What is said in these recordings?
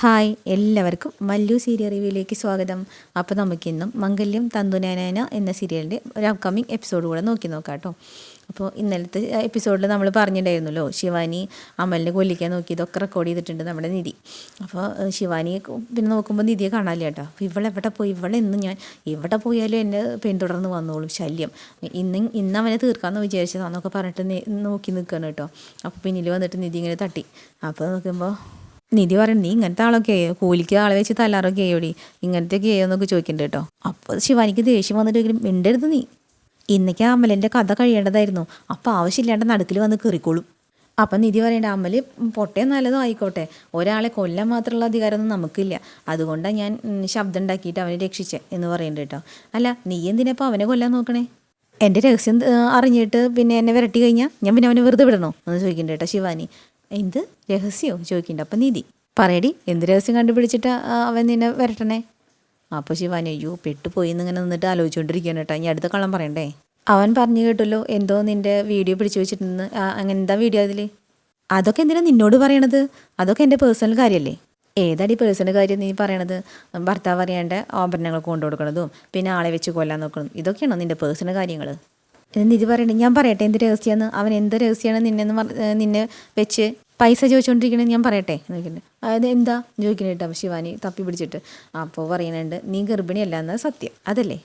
Hi എല്ലാവർക്കും Mallu serial റിവ്യൂയിലേക്ക് സ്വാഗതം. അപ്പോൾ നമുക്കിന്നും മംഗല്യം തന്തുനാന എന്ന സീരിയലിന്റെ ഒരു അപ്കമിങ് എപ്പിസോഡ് കൂടെ നോക്കി നോക്കാം കേട്ടോ അപ്പോൾ ഇന്നലത്തെ എപ്പിസോഡിൽ നമ്മൾ പറഞ്ഞിട്ടുണ്ടായിരുന്നല്ലോ ശിവാനി അമലിനെ കൊല്ലിക്കാൻ നോക്കി ഇതൊക്കെ റെക്കോർഡ് ചെയ്തിട്ടുണ്ട് നമ്മുടെ നിധി. അപ്പോൾ ശിവാനിയെ പിന്നെ നോക്കുമ്പോൾ നിധിയെ കാണാനില്ല കേട്ടോ അപ്പോൾ ഇവളെവിടെ പോയി? ഇവളെന്ന് ഞാൻ എവിടെ പോയാലും എന്നെ പിന്തുടർന്ന് വന്നോളും ശല്യം. ഇന്ന് ഇന്ന് അവനെ തീർക്കാമെന്ന് വിചാരിച്ചതാണെന്നൊക്കെ പറഞ്ഞിട്ട് നോക്കി നിൽക്കുകയാണ് കേട്ടോ. അപ്പോൾ പിന്നിൽ വന്നിട്ട് നിധി ഇങ്ങനെ തട്ടി. അപ്പോൾ നോക്കുമ്പോൾ നിധി പറയണം നീ ഇങ്ങനത്തെ ആളൊക്കെ കൂലിക്ക് ആളെ വെച്ച് തല്ലാറൊക്കെ ആയോടി ഇങ്ങനത്തെ ഒക്കെ ആയോ എന്നൊക്കെ ചോദിക്കുന്നുണ്ട് കേട്ടോ. അപ്പോൾ ശിവാനിക്ക് ദേഷ്യം വന്നിട്ടെങ്കിലും മിണ്ടരുത് നീ. ഇന്നേക്ക് അമലിന്റെ കഥ കഴിയേണ്ടതായിരുന്നു. അപ്പോൾ ആവശ്യമില്ലാണ്ട് നടുക്കിൽ വന്ന് കയറിക്കോളും. അപ്പം നിധി പറയേണ്ട അമ്മൽ പൊട്ടേ നല്ലതും ആയിക്കോട്ടെ ഒരാളെ കൊല്ലാൻ മാത്രമുള്ള അധികാരമൊന്നും നമുക്കില്ല. അതുകൊണ്ടാണ് ഞാൻ ശബ്ദം ഉണ്ടാക്കിയിട്ട് അവനെ രക്ഷിച്ചേ എന്ന് പറയുന്നുണ്ട് കേട്ടോ. അല്ല നീ എന്തിനാപ്പോൾ അവനെ കൊല്ലാൻ നോക്കണേ? എന്റെ രഹസ്യം അറിഞ്ഞിട്ട് പിന്നെ എന്നെ വിരട്ടി കഴിഞ്ഞാൽ ഞാൻ പിന്നെ അവനെ വെറുതെ വിടണോ? എന്ന് ചോദിക്കുന്നുണ്ട് കേട്ടോ ശിവാനി. എന്ത് രഹസ്യമോ ചോദിക്കുന്നുണ്ട്. അപ്പം നീതി. പറയടി എന്ത് രഹസ്യം കണ്ടുപിടിച്ചിട്ട് അവൻ നിന്നെ വരട്ടണേ? അപ്പോൾ ശിവാനി അയ്യോ പെട്ടുപോയി എന്നിങ്ങനെ നിന്നിട്ട് ആലോചിച്ചുകൊണ്ടിരിക്കുകയാണ് കേട്ടോ. ഇനി അടുത്ത കള്ളം പറയണ്ടേ? അവൻ പറഞ്ഞു കേട്ടല്ലോ എന്തോ നിന്റെ വീഡിയോ പിടിച്ചു വെച്ചിട്ടുണ്ട് അങ്ങനെ എന്താ വീഡിയോ അതിൽ അതൊക്കെ എന്തിനാ നിന്നോട് പറയണത്? അതൊക്കെ എന്റെ പേഴ്സണൽ കാര്യമല്ലേ ഏതാടി പേഴ്സണൽ കാര്യം നീ പറയണത്? ഭർത്താവ് അറിയാണ്ട് ആഭരണങ്ങൾ കൊണ്ടു കൊടുക്കണതും പിന്നെ ആളെ വെച്ച് കൊല്ലാൻ നോക്കണതും. ഇതൊക്കെയാണോ നിന്റെ പേഴ്സണൽ കാര്യങ്ങൾ നിധി പറയണ്ടേ? ഞാൻ പറയട്ടെ എന്ത് രഹസ്യമാണ് അവൻ എന്ത് രഹസ്യമാണ് നിന്നെന്ന് നിന്നെ വെച്ച് പൈസ ചോദിച്ചുകൊണ്ടിരിക്കണേ ഞാൻ പറയട്ടെ എന്ന് അതായത് എന്താ? ചോദിക്കണേ കേട്ടോ ശിവാനി തപ്പി പിടിച്ചിട്ട്. അപ്പോൾ പറയുന്നുണ്ട് നീ ഗർഭിണിയല്ല എന്നത് സത്യം. അതല്ലേ?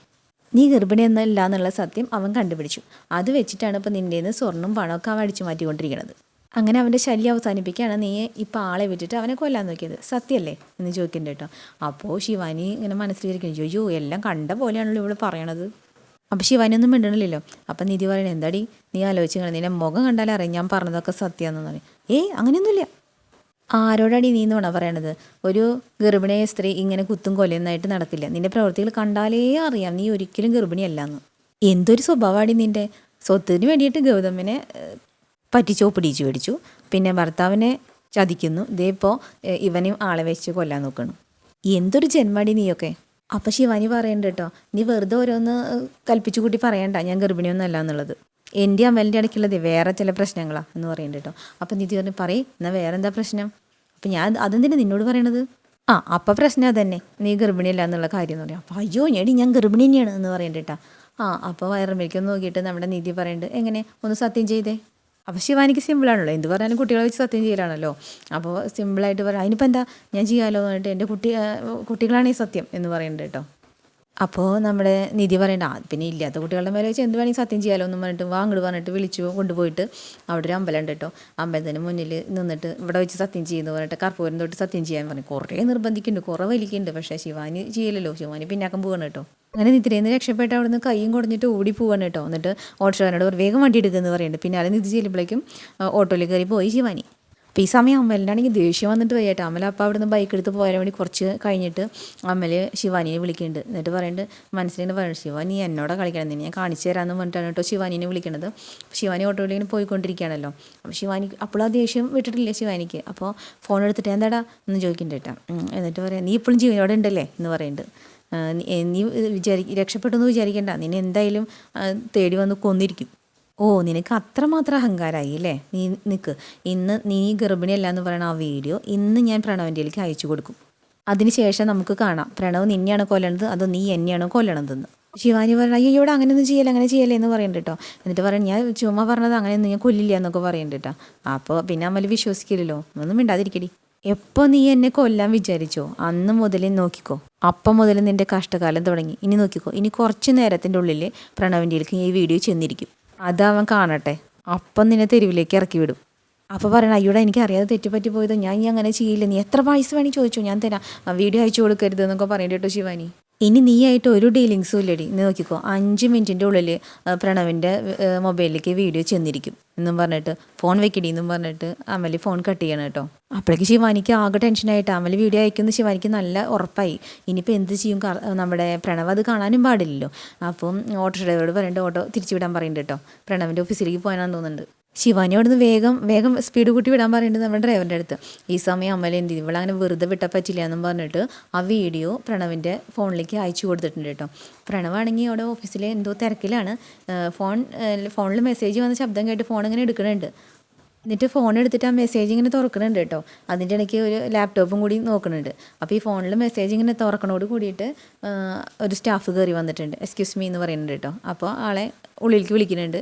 നീ ഗർഭിണി എന്നല്ല എന്നുള്ള സത്യം അവൻ കണ്ടുപിടിച്ചു. അത് വെച്ചിട്ടാണ് ഇപ്പോൾ നിന്റെ നിന്ന് സ്വർണം പണമൊക്കെ അവൻ അടിച്ചു മാറ്റിക്കൊണ്ടിരിക്കുന്നത് അങ്ങനെ അവന്റെ ശല്യം അവസാനിപ്പിക്കുകയാണ് നീ ഇപ്പോൾ ആളെ വിട്ടിട്ട് അവനെ കൊല്ലാൻ നോക്കിയത്. സത്യമല്ലേ? എന്ന് ചോദിക്കുന്നുണ്ട് കേട്ടോ. അപ്പോൾ ശിവാനി ഇങ്ങനെ മനസ്സിലിരിക്കുന്നു അയ്യോ എല്ലാം കണ്ട പോലെയാണല്ലോ ഇവിടെ പറയണത്. അപ്പോൾ ശിവാനി ഒന്നും മിണ്ടണില്ലല്ലോ. അപ്പം നിധി പറയണ എന്താടി നീ ആലോചിച്ച് കാണും നിന്നെ മുഖം കണ്ടാലേ അറിയാം ഞാൻ പറഞ്ഞതൊക്കെ സത്യമാണെന്ന് പറയും. ഏയ് അങ്ങനെയൊന്നുമില്ല. ആരോടാടി നീ എന്നാണ് പറയണത്? ഒരു ഗർഭിണിയായ സ്ത്രീ ഇങ്ങനെ കുത്തും കൊലയൊന്നായിട്ട് നടക്കില്ല. നിന്റെ പ്രവൃത്തികൾ കണ്ടാലേ അറിയാം നീ ഒരിക്കലും ഗർഭിണിയല്ല എന്ന് എന്തൊരു സ്വഭാവമാടി നിന്റെ? സ്വത്തിന് വേണ്ടിയിട്ട് ഗൗതമിനെ പറ്റിച്ചോ പിടിച്ചു പിടിച്ചു. പിന്നെ ഭർത്താവിനെ ചതിക്കുന്നു. ഇതേപ്പോൾ ഇവനെയും ആളെ വെച്ച് കൊല്ലാൻ നോക്കണം. എന്തൊരു ജന്മാടി നീയൊക്കെ. അപ്പം ശിവാനി പറയണ്ട കേട്ടോ നീ വെറുതെ ഓരോന്ന് കൽപ്പിച്ചു കൂട്ടി പറയണ്ട ഞാൻ ഗർഭിണിയൊന്നും അല്ല എന്നുള്ളത്. എന്റെ അമ്മലിന്റെ ഇടയ്ക്കുള്ളത് വേറെ ചില പ്രശ്നങ്ങളാണ് എന്ന് പറയുന്നുണ്ട് കേട്ടോ അപ്പം നിധി പറഞ്ഞു പറയ് എന്നാൽ വേറെ എന്താ പ്രശ്നം? അപ്പം ഞാൻ അതെന്തിനാ നിന്നോട് പറയണത്? ആ അപ്പം പ്രശ്നം അതന്നെ നീ ഗർഭിണിയല്ല എന്നുള്ള കാര്യം എന്ന് പറയാം അപ്പം അയ്യോ ഞേടി ഞാൻ ഗർഭിണി തന്നെയാണ് എന്ന് പറയണ്ട കേട്ടോ ആ അപ്പോൾ വയറമ്മയ്ക്കൊന്ന് നോക്കിയിട്ട് നമ്മുടെ നീതി പറയുന്നുണ്ട് എങ്ങനെ? ഒന്ന് സത്യം ചെയ്തേ. അപ്പോൾ ശിവാനിക്ക് സിമ്പിളാണല്ലോ. എന്ത് പറഞ്ഞാലും കുട്ടികളെ വെച്ച് സത്യം ചെയ്യലാണല്ലോ. അപ്പോൾ സിമ്പിളായിട്ട് പറയാം അതിനിപ്പോൾ എന്താ? ഞാൻ ചെയ്യാമല്ലോ എന്ന് പറഞ്ഞിട്ട് എന്റെ കുട്ടി കുട്ടികളാണ് ഈ സത്യം എന്ന് പറയുന്നുണ്ട് കേട്ടോ. അപ്പോൾ നമ്മുടെ നിധി പറയണ്ട പിന്നെ ഇല്ലാത്ത കുട്ടികളുടെ മേലെ വെച്ച് എന്ത് വേണമെങ്കിൽ സത്യം ചെയ്യാലോ എന്ന് പറഞ്ഞിട്ട് വാ അങ്ങോട്ട് പറഞ്ഞിട്ട് വിളിച്ചു കൊണ്ടുപോയിട്ട് അവിടെ ഒരു അമ്പലം ഉണ്ട് കേട്ടോ. അമ്പലത്തിന് മുന്നിൽ നിന്നിട്ട് ഇവിടെ വെച്ച് സത്യം ചെയ്യുന്നു പറഞ്ഞിട്ട് കർപ്പൂരം തൊട്ട് സത്യം ചെയ്യാൻ പറഞ്ഞു. കുറേ നിർബന്ധിക്കുന്നുണ്ട് കുറേ വലിക്കുന്നുണ്ട്. പക്ഷേ ശിവാനി ചെയ്യലല്ലോ. ശിവാനി പിന്നാക്കം പോകണം കേട്ടോ. അങ്ങനെ നിദ്രയിൽ നിന്ന് രക്ഷപ്പെട്ട് അവിടുന്ന് കൈയും കുടഞ്ഞിട്ട് ഓടി പോവാണ് കേട്ടോ. എന്നിട്ട് ഓട്ടോക്കാരനോട് വേഗം വണ്ടി എടുക്കുന്നു പറയുന്നുണ്ട് പിന്നെ അത് നിധി ചെല്ലുമ്പോഴേക്കും ഓട്ടോയിൽ കയറി പോയി ശിവാനി. അപ്പോൾ ഈ സമയം അമ്മലിനാണെങ്കിൽ ദേഷ്യം വന്നിട്ട് വയ്യാട്ടോ അമ്മല അപ്പോൾ അവിടെ നിന്ന് ബൈക്ക് എടുത്ത് പോയാൽ വേണ്ടി കുറച്ച് കഴിഞ്ഞിട്ട് അമ്മൽ ശിവാനിയെ വിളിക്കുന്നുണ്ട്. എന്നിട്ട് പറയുന്നുണ്ട് മനസ്സിലിങ്ങനെ പറയുന്നത് ശിവാനി എന്നോട് കളിക്കണം നിന്നെ ഞാൻ കാണിച്ചു തരാമെന്ന് പറഞ്ഞിട്ടാണ് കേട്ടോ ശിവാനിനെ വിളിക്കണത്. ശിവാനി ഓട്ടോയിൽ ഇങ്ങനെ പോയിക്കൊണ്ടിരിക്കുകയാണല്ലോ. അപ്പോൾ ശിവാനി അപ്പോഴും ആ ദേഷ്യം വിട്ടിട്ടില്ല ശിവാനിക്ക്. അപ്പോൾ ഫോൺ എടുത്തിട്ട് എന്താടാ? എന്ന് ചോദിക്കുന്നുണ്ട് കേട്ടോ. എന്നിട്ട് പറയാം നീ ഇപ്പോഴും ജീവനോടെ ഉണ്ടല്ലേ? എന്ന് പറയുന്നുണ്ട് നീ- വിചാരി രക്ഷപ്പെട്ടെന്ന് വിചാരിക്കേണ്ട. നിന്നെ എന്തായാലും തേടി വന്ന് കൊന്നിരിക്കും. ഓ നിനക്ക് അത്രമാത്രം അഹങ്കാരമായി അല്ലേ? നീ നിൽക്ക് ഇന്ന് നീ ഗർഭിണിയല്ല എന്ന് പറയുന്ന ആ വീഡിയോ ഇന്ന് ഞാൻ പ്രണവിന്റെയിലേക്ക് അയച്ചു കൊടുക്കും. അതിനുശേഷം നമുക്ക് കാണാം. പ്രണവ് നിന്നെയാണ് കൊല്ലണത് അതോ നീ എന്നെയാണോ കൊല്ലണതെന്ന്. ശിവാനി പറഞ്ഞു അയ്യോ ഇവിടെ അങ്ങനെയൊന്നും ചെയ്യല്ല അങ്ങനെ ചെയ്യല്ലേ എന്ന് പറയുന്നുണ്ട് കേട്ടോ എന്നിട്ട് പറയാം ഞാൻ ചുമ്മാ പറഞ്ഞത് അങ്ങനെയൊന്നും ഞാൻ കൊല്ലില്ല എന്നൊക്കെ പറയുന്നുണ്ട് കേട്ടോ അപ്പോൾ പിന്നെ അമ്മൽ വിശ്വസിക്കില്ലല്ലോ. ഒന്നും മിണ്ടാതിരിക്കടി. എപ്പോൾ നീ എന്നെ കൊല്ലാൻ വിചാരിച്ചോ? അന്ന് മുതലേ നോക്കിക്കോ. അപ്പം മുതൽ നിന്റെ കഷ്ടകാലം തുടങ്ങി. ഇനി നോക്കിക്കോ. ഇനി കുറച്ച് നേരത്തിന്റെ ഉള്ളിൽ പ്രണവിന്റെയിലേക്ക് ഈ വീഡിയോ ചെന്നിരിക്കും. അതവൻ കാണട്ടെ. അപ്പം നിന്നെ തെരുവിലേക്ക് ഇറക്കി വിടും. അപ്പോൾ പറയണം അയ്യോടെ എനിക്ക് അറിയാതെ തെറ്റുപറ്റി പോയത്? ഞാൻ ഇനി അങ്ങനെ ചെയ്യില്ല. നീ എത്ര പൈസ വേണമെങ്കിൽ ചോദിച്ചോ? ഞാൻ തരാം. വീഡിയോ അയച്ചു കൊടുക്കരുത് എന്നൊക്കെ പറയണ്ട കേട്ടോ ശിവാനി? ഇനി നീ ആയിട്ട് ഒരു ഡീലിങ്സും ഇല്ലടി. നീ നോക്കിക്കോ അഞ്ച് മിനിറ്റിന്റെ ഉള്ളിൽ പ്രണവിന്റെ മൊബൈലിലേക്ക് വീഡിയോ ചെന്നിരിക്കും. എന്നും പറഞ്ഞിട്ട് ഫോൺ വെക്കടി എന്നും പറഞ്ഞിട്ട് അമലി ഫോൺ കട്ട് ചെയ്യണം കേട്ടോ. അപ്പോഴേക്ക് ശിവാനിക്ക് ആകെ ടെൻഷനായിട്ട് അമലി വീഡിയോ അയക്കുന്ന ശിവാനിക്ക് നല്ല ഉറപ്പായി. ഇനിയിപ്പോൾ എന്ത് ചെയ്യും നമ്മുടെ പ്രണവ് അത് കാണാനും പാടില്ലല്ലോ. അപ്പം ഓട്ടോ ഡ്രൈവറോട് പറയേണ്ട ഓട്ടോ തിരിച്ചു വിടാൻ പറയുന്നുണ്ട് കേട്ടോ. പ്രണവിന്റെ ഓഫീസിലേക്ക് പോകാനാണെന്ന് തോന്നുന്നുണ്ട്. ശിവാനി അവിടുന്ന് വേഗം വേഗം സ്പീഡ് കൂട്ടി വിടാൻ പറയുന്നുണ്ട് നമ്മുടെ ഡ്രൈവറിന്റെ അടുത്ത്. ഈ സമയം ചെയ്തു? ഇവളങ്ങനെ വെറുതെ വിട്ടാൽ പറ്റില്ല എന്നും പറഞ്ഞിട്ട് ആ വീഡിയോ പ്രണവിന്റെ ഫോണിലേക്ക് അയച്ചു കൊടുത്തിട്ടുണ്ട് കേട്ടോ. പ്രണവാണെങ്കിൽ അവിടെ ഓഫീസിലെ എന്തോ തിരക്കിലാണ്. ഫോൺ ഫോണിൽ മെസ്സേജ് വന്ന ശബ്ദം കേട്ട് ഫോൺ ഇങ്ങനെ എടുക്കുന്നുണ്ട് എന്നിട്ട് ഫോൺ എടുത്തിട്ട് ആ മെസ്സേജ് ഇങ്ങനെ തുറക്കുന്നുണ്ട് കേട്ടോ. അതിന്റെ ഇടയ്ക്ക് ഒരു ലാപ്ടോപ്പും കൂടി നോക്കുന്നുണ്ട് അപ്പോൾ ഈ ഫോണിൽ മെസ്സേജ് ഇങ്ങനെ തുറക്കണോട് കൂടിയിട്ട് ഒരു സ്റ്റാഫ് കയറി വന്നിട്ടുണ്ട്. എക്സ്ക്യൂസ് മീ എന്ന് പറയുന്നുണ്ട് കേട്ടോ. അപ്പോൾ ആളെ ഉള്ളിലേക്ക് വിളിക്കുന്നുണ്ട്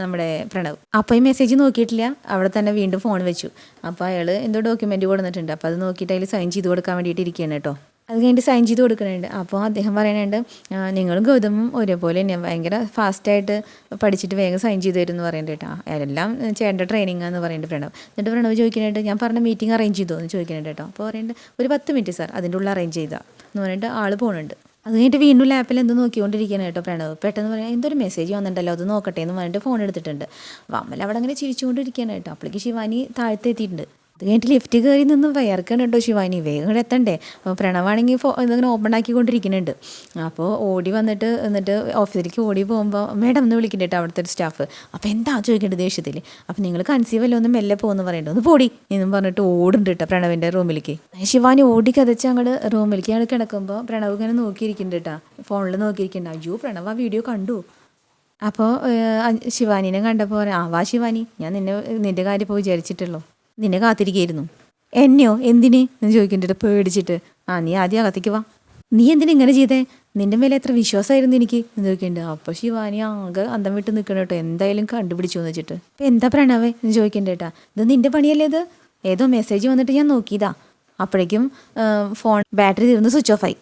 നമ്മുടെ പ്രണവ്. അപ്പോൾ ഈ മെസ്സേജ് നോക്കിയിട്ടില്ല. അവിടെ തന്നെ വീണ്ടും ഫോൺ വെച്ചു. അപ്പോൾ അയാൾ എന്തോ ഡോക്യുമെന്റ് കൊടുത്തിട്ടുണ്ട്. അപ്പോൾ അത് നോക്കിയിട്ട് അതിൽ സൈൻ ചെയ്ത് കൊടുക്കാൻ വേണ്ടിയിട്ട് ഇരിക്കുകയാണ് കേട്ടോ. അത് കഴിഞ്ഞിട്ട് സൈൻ ചെയ്ത് കൊടുക്കുന്നുണ്ട്. അപ്പോൾ അദ്ദേഹം പറയുന്നുണ്ട് "ആ, നിങ്ങളും ഗൗതമും ഒരേപോലെ തന്നെ ഭയങ്കര ഫാസ്റ്റായിട്ട് പഠിച്ചിട്ട് വേഗം സൈൻ ചെയ്ത് തരും എന്ന് പറയുന്നുണ്ട് കേട്ടോ. എല്ലാം ചേട്ടന്റെ ട്രെയിനിങ് എന്ന് പറയുന്നുണ്ട് പ്രണവ്. എന്നിട്ട് പ്രണവ് ചോദിക്കുന്നുണ്ട് ഞാൻ പറഞ്ഞ മീറ്റിംഗ് അറേഞ്ച് ചെയ്തോ? എന്ന് ചോദിക്കുന്നുണ്ട് കേട്ടോ. അപ്പോൾ പറയുന്നുണ്ട് ഒരു പത്ത് മിനിറ്റ് സാർ അതിന്റെ ഉള്ളിൽ അറേഞ്ച് ചെയ്താൽ എന്ന് പറഞ്ഞിട്ട് ആൾ പോകുന്നുണ്ട് അത് കഴിഞ്ഞിട്ട് വീണ്ടും ലാപ്പിൽ എന്ത് നോക്കിക്കൊണ്ടിരിക്കുകയാണ് കേട്ടോ പ്രണവ്. പെട്ടെന്ന് പറയാം എന്തൊരു മെസ്സേജ് വന്നിട്ടുണ്ടല്ലോ അത് നോക്കട്ടെ എന്ന് പറഞ്ഞിട്ട് ഫോൺ എടുത്തിട്ടുണ്ട്. അപ്പോൾ അവിടെ അങ്ങനെ ചിരിച്ചുകൊണ്ടിരിക്കുകയാണ് കേട്ടോ. അപ്പോഴേക്ക് ശിവാനി താഴത്തെത്തിയിട്ടുണ്ട്. അത് കഴിഞ്ഞിട്ട് ലിഫ്റ്റ് കയറി നിന്ന് വയർക്കണം കേട്ടോ ശിവാനി? വേഗം കൂടെ എത്തണ്ടേ? അപ്പോൾ പ്രണവാണെങ്കിൽ ഫോ ഇതിങ്ങനെ ഓപ്പൺ ആക്കിക്കൊണ്ടിരിക്കുന്നുണ്ട് അപ്പോൾ ഓടി വന്നിട്ട് എന്നിട്ട് ഓഫീസിലേക്ക് ഓടി പോകുമ്പോൾ മേഡം ഒന്ന് വിളിക്കുന്നുണ്ട് കേട്ടോ അവിടുത്തെ ഒരു സ്റ്റാഫ് അപ്പോൾ എന്താ ചോദിക്കേണ്ടത് ദേഷ്യത്തിൽ? അപ്പോൾ നിങ്ങൾ കൺസീവ് അല്ലോ ഒന്ന് മെല്ലെ പോകുമെന്ന് പറയുന്നുണ്ട് ഒന്ന് പോടി എന്നും പറഞ്ഞിട്ട് ഓടുന്നുണ്ട് കേട്ടോ പ്രണവിന്റെ റൂമിലേക്ക് ശിവാനി ഓടി കതച്ച് അങ്ങോട്ട് റൂമിലേക്ക് ഞങ്ങൾ കിടക്കുമ്പോൾ പ്രണവ് ഇങ്ങനെ നോക്കിയിരിക്കുന്നുണ്ട് കേട്ടോ. ഫോണിൽ നോക്കിയിരിക്കുന്നുണ്ട്. അയ്യോ പ്രണവ് ആ വീഡിയോ കണ്ടു. അപ്പോൾ ശിവാനിനെ കണ്ടപ്പോൾ ആ വാ ശിവാനി. ഞാൻ നിന്നെ നിന്റെ കാര്യം ഇപ്പോൾ വിചാരിച്ചിട്ടുള്ളൂ. നിന്നെ കാത്തിരിക്കുകയായിരുന്നു. എന്നെയോ എന്തിന്? എന്ന് ചോദിക്കണ്ടിട്ട് പേടിച്ചിട്ട്. ആ നീ ആദ്യം അകത്തേക്ക് വാ. നീ എന്തിനാ ഇങ്ങനെ ചെയ്തേ? നിന്റെ മേലെ എത്ര വിശ്വാസമായിരുന്നു എനിക്ക്? എന്ന് ചോദിക്കേണ്ടത് അപ്പോൾ ശിവാനി ആകെ അന്തം വിട്ട് നിൽക്കണം കേട്ടോ. എന്തായാലും കണ്ടുപിടിച്ചു എന്ന് വെച്ചിട്ട്. ഇപ്പം എന്താ പ്രണവേ? എന്ന് ചോദിക്കേണ്ടേട്ടാ ഇത് നിന്റെ പണിയല്ലേ ഇത്? ഏതോ മെസ്സേജ് വന്നിട്ട് ഞാൻ നോക്കിയതാ. അപ്പോഴേക്കും ഫോൺ ബാറ്ററി തീർന്ന് സ്വിച്ച് ഓഫായി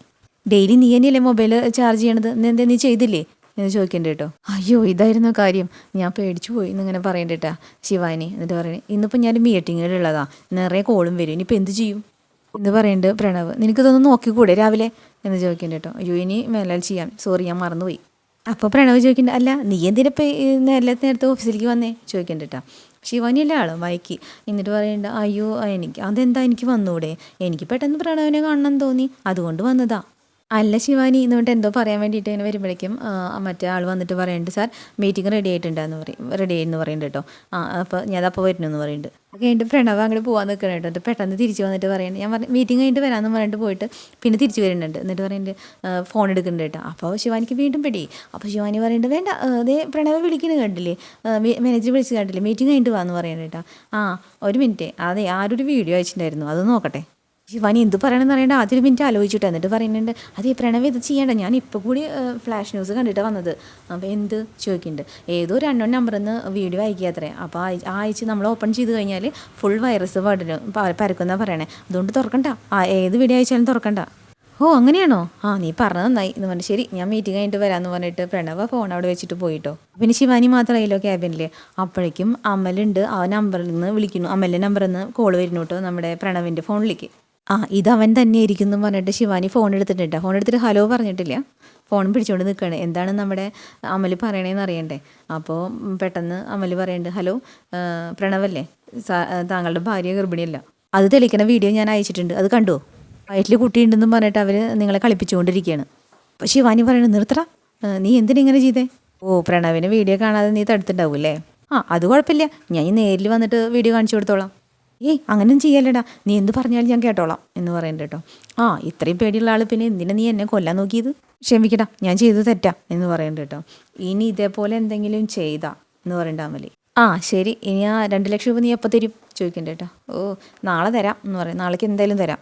ഡെയിലി നീ തന്നെയല്ലേ മൊബൈൽ ചാർജ് ചെയ്യണത്? നീ നീ ചെയ്തില്ലേ? എന്ന് ചോദിക്കേണ്ട കേട്ടോ അയ്യോ ഇതായിരുന്നു കാര്യം. ഞാൻ പേടിച്ചു പോയി എന്നിങ്ങനെ പറയണ്ടേട്ടാ ശിവാനി എന്നിട്ട് പറയണേ ഇന്നിപ്പോൾ ഞാൻ മീറ്റിങ്ങിലുള്ളതാ നിറയെ കോളും വരും. ഇനിയിപ്പോൾ എന്ത് ചെയ്യും? എന്ന് പറയുന്നുണ്ട് പ്രണവ്. നിനക്ക് നിനക്കിതൊന്ന് നോക്കിക്കൂടെ രാവിലെ? എന്ന് ചോദിക്കണ്ട കേട്ടോ അയ്യോ ഇനി മേലാൽ ചെയ്യാം. സോറി ഞാൻ മറന്നുപോയി. അപ്പോൾ പ്രണവ് ചോദിക്കണ്ട അല്ല നീ എന്തിനാ ഇപ്പോൾ നേരത്തെ നേരത്തെ ഓഫീസിലേക്ക് വന്നേ? ചോദിക്കണ്ട ശിവാനി ശിവാനിയല്ല ആൾ? മയക്കി. എന്നിട്ട് പറയണ്ട അയ്യോ എനിക്ക് അതെന്താ എനിക്ക് വന്നൂടെ? എനിക്ക് പെട്ടെന്ന് പ്രണവിനെ കാണണം തോന്നി. അതുകൊണ്ട് വന്നതാ. അല്ല ശിവാനി എന്നുകൊണ്ട് എന്തോ പറയാൻ വേണ്ടിയിട്ട് ഇങ്ങനെ വരുമ്പോഴേക്കും മറ്റേ ആൾ വന്നിട്ട് പറയുന്നുണ്ട് സാർ മീറ്റിംഗ് റെഡി ആയിട്ടുണ്ടെന്ന് പറയും റെഡി എന്ന് പറയുന്നുണ്ട് കേട്ടോ. ആ അപ്പോൾ ഞാൻ അപ്പോൾ വരുന്നു പറയുന്നുണ്ട് അത് കഴിഞ്ഞിട്ട് പ്രണവ് അങ്ങോട്ട് പോകാൻ നിൽക്കണം കേട്ടോ. എന്നിട്ട് പെട്ടെന്ന് തിരിച്ച് വന്നിട്ട് പറയുന്നത് ഞാൻ പറഞ്ഞു മീറ്റിംഗ് കഴിഞ്ഞിട്ട് വരാമെന്ന് പറഞ്ഞിട്ട് പോയിട്ട് പിന്നെ തിരിച്ച് വരുന്നുണ്ട്. എന്നിട്ട് പറയുന്നുണ്ട് ഫോൺ എടുക്കുന്നുണ്ട് കേട്ടോ. അപ്പോൾ ശിവാനിക്ക് വീണ്ടും പെടി. അപ്പോൾ ശിവാനി പറയുന്നുണ്ട് വേണ്ട അതേ പ്രണവ് വിളിക്കുന്നത് കണ്ടില്ലേ? മാനേജർ വിളിച്ച് കണ്ടില്ലേ? മീറ്റിംഗ് കഴിഞ്ഞിട്ട് വാന്ന് പറയുന്നുണ്ട് കേട്ടോ. ആ ഒരു മിനിറ്റ് അതെ ആരൊരു വീഡിയോ അയച്ചിട്ടുണ്ടായിരുന്നു. അത് നോക്കട്ടെ. ശിവാനി എന്ത് പറയണമെന്ന് അറിയണ്ട. ആദ്യം മിനിറ്റ് ആലോചിച്ചിട്ട്. എന്നിട്ട് പറയുന്നുണ്ട് അതേ പ്രണവ് ഇത് ചെയ്യേണ്ട. ഞാൻ ഇപ്പോൾ കൂടി ഫ്ലാഷ് ന്യൂസ് കണ്ടിട്ട് വന്നത്. അപ്പോൾ എന്ത് ചോദിക്കുന്നുണ്ട്. ഏതോ ഒരു അണ്ണോൺ നമ്പറിൽ നിന്ന് വീഡിയോ അയക്കുക അത്രേ. അപ്പോൾ ആ ആഴ്ച നമ്മൾ ഓപ്പൺ ചെയ്ത് കഴിഞ്ഞാൽ ഫുൾ വൈറസ് പടരും. പരക്കുന്ന പറയണേ. അതുകൊണ്ട് തുറക്കണ്ട. ആ ഏത് വീഡിയോ അയച്ചാലും തുറക്കണ്ട. ഓ അങ്ങനെയാണോ? ആ നീ പറഞ്ഞത് നന്നായി. എന്ന് പറഞ്ഞു ശരി ഞാൻ മീറ്റിംഗ് കഴിഞ്ഞിട്ട് വരാമെന്ന് പറഞ്ഞിട്ട് പ്രണവ ഫോൺ അവിടെ വെച്ചിട്ട് പോയിട്ടോ. പിന്നെ ശിവാനി മാത്രമായില്ലോ ക്യാബിനിൽ അപ്പോഴേക്കും അമലുണ്ട് ആ നമ്പറിൽ നിന്ന് വിളിക്കുന്നു. അമലിന്റെ നമ്പറിൽ നിന്ന് കോൾ വരുന്നു കേട്ടോ നമ്മുടെ പ്രണവിന്റെ ഫോണിലേക്ക് ആ ഇതവൻ തന്നെ ഇരിക്കുന്നു പറഞ്ഞിട്ട് ശിവാനി ഫോൺ എടുത്തിട്ടുണ്ട്. ഫോൺ എടുത്തിട്ട് ഹലോ പറഞ്ഞിട്ടില്ല. ഫോൺ പിടിച്ചുകൊണ്ട് നിൽക്കുകയാണ് എന്താണ് നമ്മുടെ അമൽ പറയണേന്ന് അറിയണ്ടേ? അപ്പോൾ പെട്ടെന്ന് അമൽ പറയണ്ട് ഹലോ പ്രണവല്ലേ? താങ്കളുടെ ഭാര്യ ഗർഭിണിയല്ല. അത് തെളിയിക്കുന്ന വീഡിയോ ഞാൻ അയച്ചിട്ടുണ്ട്. അത് കണ്ടോ? വയറ്റിൽ കുട്ടിയുണ്ടെന്നും പറഞ്ഞിട്ട് അവർ നിങ്ങളെ കളിപ്പിച്ചുകൊണ്ടിരിക്കുകയാണ് അപ്പോൾ ശിവാനി പറയണത് നിർത്തറ നീ എന്തിനിങ്ങനെ ചെയ്തേ? ഓ പ്രണവിനെ വീഡിയോ കാണാതെ നീ തടുത്തിട്ടുണ്ടാവും ആ അത് കുഴപ്പമില്ല. ഞാൻ ഈ നേരിൽ വന്നിട്ട് വീഡിയോ കാണിച്ചു കൊടുത്തോളാം. ഏയ് അങ്ങനെയും ചെയ്യല്ലടാ. നീ എന്ത് പറഞ്ഞാലും ഞാൻ കേട്ടോളാം എന്ന് പറയുന്നുണ്ട് കേട്ടോ. ആ ഇത്രയും പേടിയുള്ള ആൾ പിന്നെ എന്തിനാ നീ എന്നെ കൊല്ലാൻ നോക്കിയത്? ക്ഷമിക്കടാ ഞാൻ ചെയ്തു തെറ്റാ എന്ന് പറയുന്നുണ്ട് കേട്ടോ. ഇനി ഇതേപോലെ എന്തെങ്കിലും ചെയ്താ എന്ന് പറയണ്ട അമലി. ആ ശരി. ഇനി ആ രണ്ട് ലക്ഷം രൂപ നീ എപ്പോൾ തരും? ചോദിക്കണ്ട കേട്ടോ. ഓ നാളെ തരാം എന്ന് പറയും. നാളേക്ക് എന്തായാലും തരാം.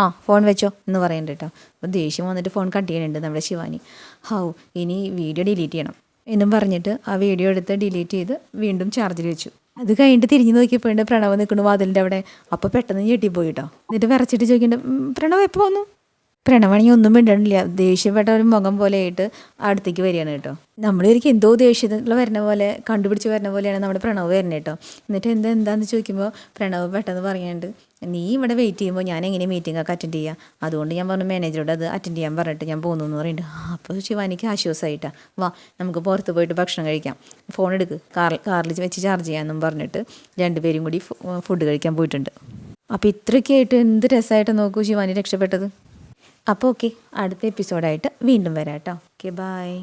ആ ഫോൺ വെച്ചോ എന്ന് പറയണ്ട കേട്ടോ. അപ്പോൾ ദേഷ്യം വന്നിട്ട് ഫോൺ കട്ട് ചെയ്യണുണ്ട് നമ്മുടെ ശിവാനി. ഹൗ ഇനി വീഡിയോ ഡിലീറ്റ് ചെയ്യണം. എന്നും പറഞ്ഞിട്ട് ആ വീഡിയോ എടുത്ത് ഡിലീറ്റ് ചെയ്ത് വീണ്ടും ചാർജിൽ വെച്ചു. അത് കഴിഞ്ഞിട്ട് തിരിഞ്ഞു നോക്കിയപ്പോഴുണ്ട് പ്രണവ് നിൽക്കുന്നു വാതിലിന്റെ അവിടെ. അപ്പോൾ പെട്ടെന്ന് ഞെട്ടിപ്പോയി കേട്ടോ. എന്നിട്ട് വിറച്ചിട്ട് ചോദിക്കേണ്ട "ഉം, പ്രണവ് എപ്പോൾ വന്നു? പ്രണവാണെങ്കിൽ ഒന്നും മിണ്ടണില്ല. ദേഷ്യപ്പെട്ട ഒരു മുഖം പോലെ ആയിട്ട് അടുത്തേക്ക് വരികയാണ് കേട്ടോ. നമ്മൾ ഒരിക്കലും എന്തോ ദേഷ്യത്തിൽ വരുന്ന പോലെ കണ്ടുപിടിച്ച് വരുന്ന പോലെയാണ് നമ്മുടെ പ്രണവ് വരുന്നത് കേട്ടോ. എന്നിട്ട് എന്താ എന്താന്ന് ചോദിക്കുമ്പോൾ പ്രണവ് പെട്ടെന്ന് പറയാണ്ട് നീ ഇവിടെ വെയിറ്റ് ചെയ്യുമ്പോൾ ഞാൻ എങ്ങനെ മീറ്റിംഗ് ഒക്കെ അറ്റൻഡ് ചെയ്യുക അതുകൊണ്ട് ഞാൻ പറഞ്ഞു മാനേജറോട് അത് അറ്റൻഡ് ചെയ്യാൻ പറഞ്ഞിട്ട് ഞാൻ പോകുന്നു എന്ന് പറയുന്നുണ്ട്. അപ്പോൾ ശിവാനിക്ക് ആശ്വാസമായിട്ടാ വാ നമുക്ക് പുറത്ത് പോയിട്ട് ഭക്ഷണം കഴിക്കാം. ഫോൺ എടുക്ക്. കാർ കാറിൽ വെച്ച് ചാർജ് ചെയ്യാമെന്നും പറഞ്ഞിട്ട് രണ്ടുപേരും കൂടി ഫുഡ് കഴിക്കാൻ പോയിട്ടുണ്ട്. അപ്പോൾ ഇത്രയൊക്കെ ആയിട്ട് എന്ത് രസമായിട്ട് നോക്കൂ ശിവാനി രക്ഷപ്പെട്ടത്. അപ്പോൾ ഓക്കെ അടുത്ത എപ്പിസോഡായിട്ട് വീണ്ടും വരാം കേട്ടോ ഓക്കെ ബായ്